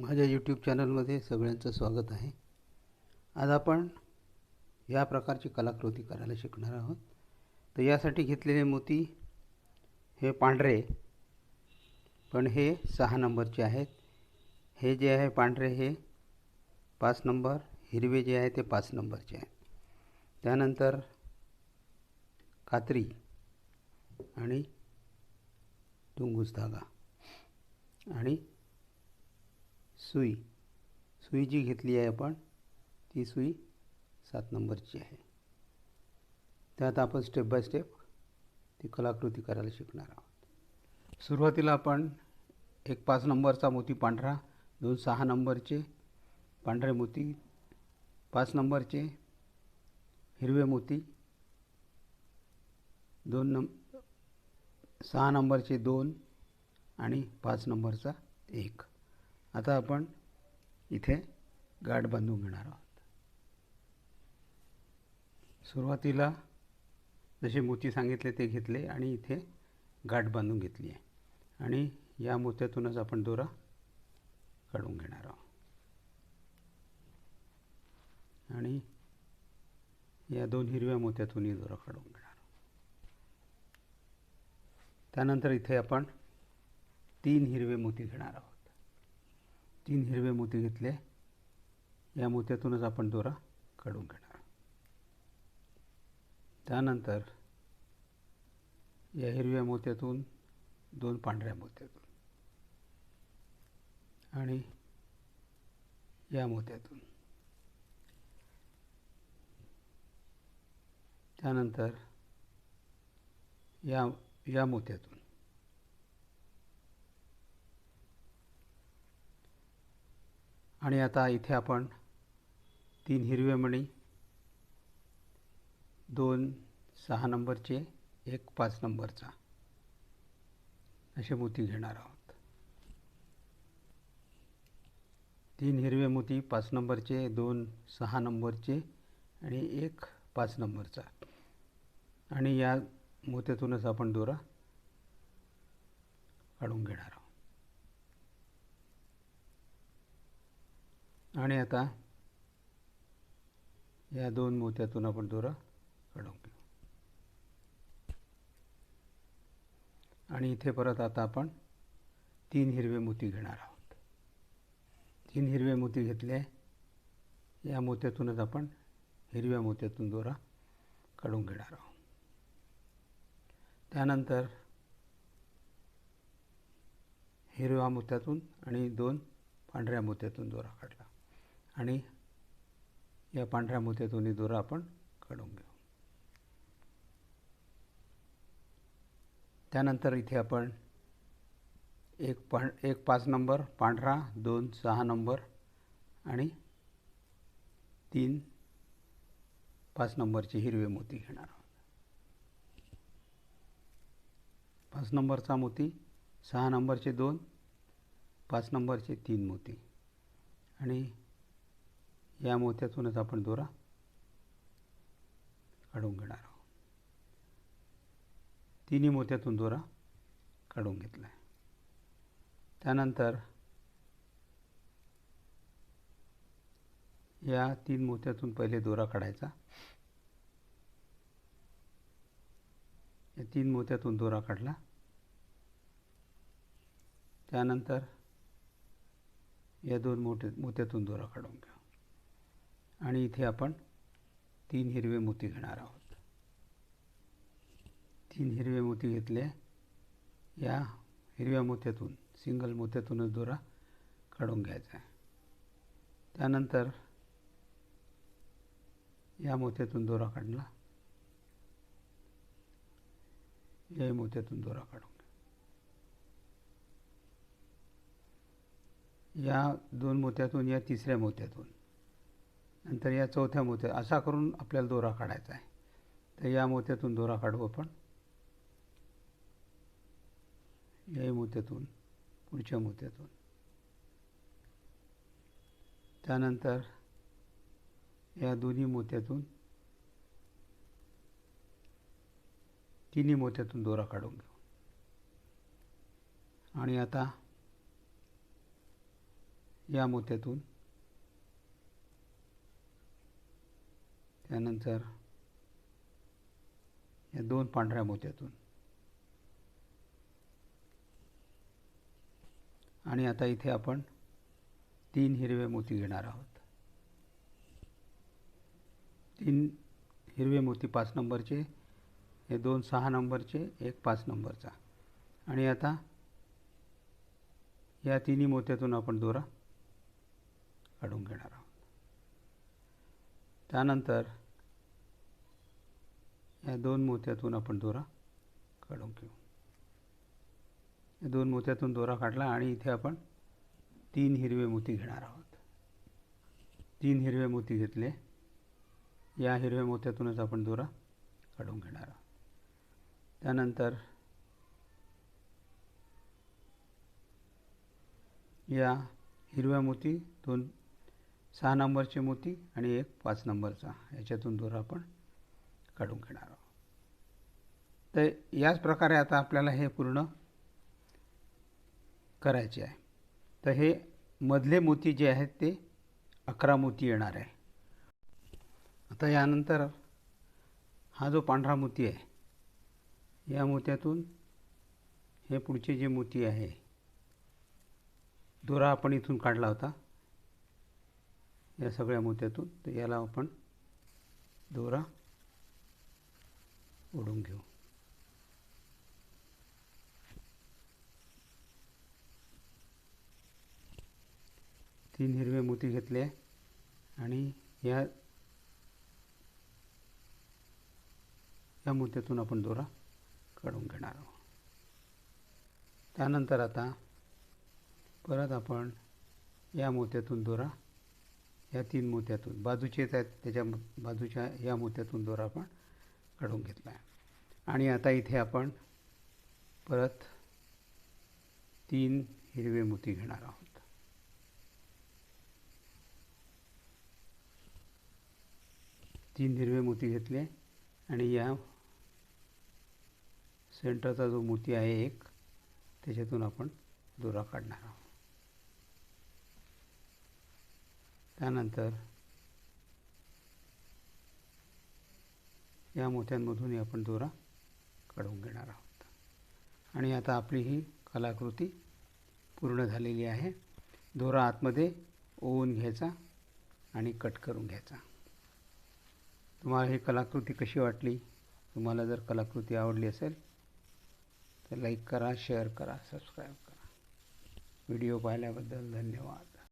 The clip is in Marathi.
माझ्या यूट्यूब चॅनलमध्ये सगळ्यांचं स्वागत आहे. आज आपण या प्रकारची कलाकृती करायला शिकणार आहोत. तर यासाठी घेतलेले मोती हे पांढरे पण हे सहा नंबरचे आहेत. हे जे आहे पांढरे हे पाच नंबर हिरवे जे आहे ते पाच नंबरचे आहेत. त्यानंतर कात्री आणि तुंगूस धागा आणि सुई. सुई जी घेतली आहे आपण ती सुई सात नंबरची आहे. त्यात आपण स्टेप बाय स्टेप ती कलाकृती करायला शिकणार आहोत. सुरुवातीला आपण एक पाच नंबरचा मोती पांढरा दोन सहा नंबरचे पांढरे मोती पाच नंबरचे हिरवे मोती दोन नंब सहा नंबरचे दोन आणि पाच नंबरचा एक. आता आपण इथे गाठ बांधून घेणार आहोत. सुरुवातीला जसे मोती सांगितले ते घेतले आणि इथे गाठ बांधून घेतली आहे. आणि या मोत्यातूनच आपण दोरा काढून घेणार आहोत. आणि या दोन हिरव्या मोत्यातूनही दोरा काढून घेणार आहोत. त्यानंतर इथे आपण तीन हिरवे मोती घेणार आहोत. तीन हिरवे मोती घेतले. या मोत्यातूनच आपण दोरा काढून घेणार. त्यानंतर या हिरव्या मोत्यातून दोन पांढऱ्या मोत्यातून आणि या मोत्यातून. त्यानंतर या या मोत्यातून आणि आता इथे आपण तीन हिरवे मणी दोन सहा नंबरचे एक पाच नंबरचा असे मोती घेणार आहोत. तीन हिरवे मोती पाच नंबरचे दोन सहा नंबरचे आणि एक पाच नंबरचा. आणि या मोत्यातूनच आपण दोरा काढून घेणार आहोत. आणि आता या दोन मोत्यातून आपण दोरा काढून घेऊ. आणि इथे परत आता आपण तीन हिरवे मोती घेणार आहोत. तीन हिरवे मोती घेतले या मोत्यातूनच आपण हिरव्या मोत्यातून दोरा काढून घेणार आहोत. त्यानंतर हिरव्या मोत्यातून आणि दोन पांढऱ्या मोत्यातून दोरा काढला. आणि या पांढऱ्या मोत्यातूनही दोरा आपण काढून घेऊ. त्यानंतर इथे आपण एक पा एक पाच नंबर पांढरा दोन सहा नंबर आणि तीन पाच नंबरचे हिरवे मोती घेणार आहोत. पाच नंबरचा मोती सहा नंबरचे दोन पाच नंबरचे तीन मोती आणि या मोत्यातूनच आपण दोरा काढून घेणार आहोत. तिन्ही मोत्यातून दोरा काढून घेतला आहे त्यानंतर या तीन मोत्यातून पहिले दोरा काढायचा. या तीन मोत्यातून दोरा काढला. त्यानंतर या दोन मोठे मोत्यातून दोरा काढून घ्या आणि इथे आपण तीन हिरवे मोती घेणार आहोत. तीन हिरवे मोती घेतले. या हिरव्या मोत्यातून सिंगल मोत्यातूनच दोरा काढून घ्यायचा आहे. त्यानंतर या मोत्यातून दोरा काढला. या मोत्यातून दोरा काढून घ्या. या दोन मोत्यातून या तिसऱ्या मोत्यातून. नंतर या चौथ्या मोत्यात असा करून आपल्याला दोरा काढायचा आहे. तर या मोत्यातून दोरा काढू आपण. या मोत्यातून पुढच्या मोत्यातून. त्यानंतर या दोन्ही मोत्यातून तिन्ही मोत्यातून दोरा काढून घेऊ. आणि आता या मोत्यातून त्यानंतर या दोन पांढऱ्या मोत्यातून. आणि आता इथे आपण तीन हिरवे मोती घेणार आहोत. तीन हिरवे मोती पाच नंबरचे हे दोन सहा नंबरचे एक पाच नंबरचा. आणि आता या तिन्ही मोत्यातून आपण दोरा काढून घेणार आहोत. त्यानंतर या दोन मोत्यातून आपण दोरा काढून घेऊ. या दोन मोत्यातून दोरा काढला आणि इथे आपण तीन हिरवे मोती घेणार आहोत. तीन हिरवे मोती घेतले. या हिरव्या मोत्यातूनच आपण दोरा काढून घेणार आहोत. त्यानंतर या हिरव्या मोती दोन सहा नंबरची मोती आणि एक पाच नंबरचा. याच्यातून दोरा आपण काढून घेणार आहोत. तर याच प्रकारे आता आपल्याला हे पूर्ण करायचे आहे. तर हे मधले मोती जे आहेत ते अकरा मोती येणार आहे. आता यानंतर हा जो पांढरा मोती आहे या मोत्यातून हे पुढचे जे मोती आहे दोरा आपण इथून काढला होता. या सगळ्या मोत्यातून तर याला आपण दोरा ओढून घेऊ. तीन हिरवे मोती घेतले आणि या या मोत्यातून आपण दोरा काढून घेणार आहोत. त्यानंतर आता परत आपण या मोत्यातून दोरा या तीन मोत्यातून बाजूचेच आहेत त्याच्या बाजूच्या या मोत्यातून दोरा आपण काढून घेतला आहे आणि आता इथे आपण परत तीन हिरवे मोती घेणार आहोत. तीन हिरवे मोती घेतले आणि या सेंटरचा जो मोती आहे एक त्याच्यातून आपण दोरा काढणार आहोत. त्यानंतर या मोत्यांमधूनही आपण दोरा काढून घेणार आहोत. आणि आता आपली ही कलाकृती पूर्ण झालेली आहे. दोरा आतमध्ये ओवून घ्यायचा आणि कट करून घ्यायचा. तुम्हाला ही कलाकृती कशी वाटली? तुम्हाला जर कलाकृती आवडली असेल तर लाईक करा शेअर करा सबस्क्राईब करा. व्हिडिओ पाहिल्याबद्दल धन्यवाद.